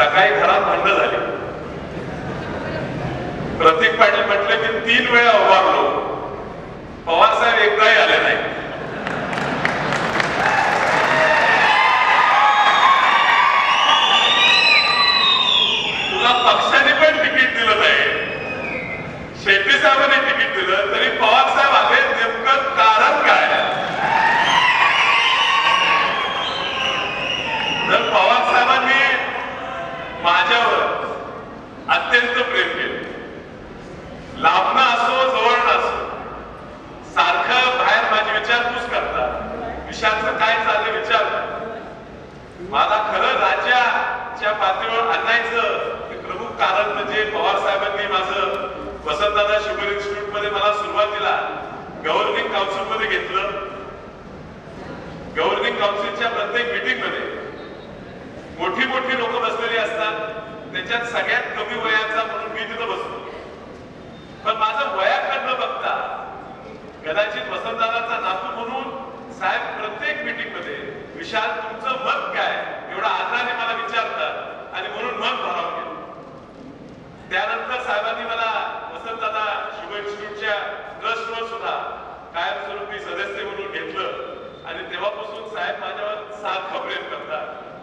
सकाळी घरात भांडणं झाली. प्रतीक पाटील म्हटले की तीन वेळा उभारलो. पवार साहेब एकदाही आले नाही. तुला पक्षाने पण तिकीट दिलं नाही. शेट्टी साहेबांनी तिकीट दिलं तरी पवार साहेब आले नेमकं कारण काय तर पवार साहेबांनी माझ्यावर अत्यंत प्रेम केलं लांबणं असो जवळनं असो सारखं बाहेर माझी विचारपूस देशाचं काय चाललं विचार. मला खरं राज्याच्या पातळीवर आणायचं प्रमुख कारण म्हणजे पवार साहेबांनी माझं वसंतदादा शुगर इन्स्टिट्यूटमध्ये मला सुरुवातीला गव्हर्निंग काउन्सिलमध्ये घेतलं. गव्हर्निंग काउन्सिलच्या प्रत्येक मीटिंगमध्ये मोठी मोठी लोक बसलेली असतात. त्याच्यात सगळ्या कमी वयाचा म्हणून मी तिथं बसतो पण माझं वयाकडनं बघता कदाचित वसंतदादाचा नातू म्हणून साहेब प्रत्येक मीटिंगमध्ये विशाल तुमचं मत काय? एवढा आदराने मला विचारतात. आणि म्हणून मत भरावं गेलं त्यानंतर साहेबांनी मला वसंतदादा शुगर इन्स्टिट्यूटच्या ट्रस्टवर सुद्धा कायमस्वरूपी सदस्य म्हणून घेतलं. आणि तेव्हापासून साहेब माझ्यावर सारखं प्रेम करतात.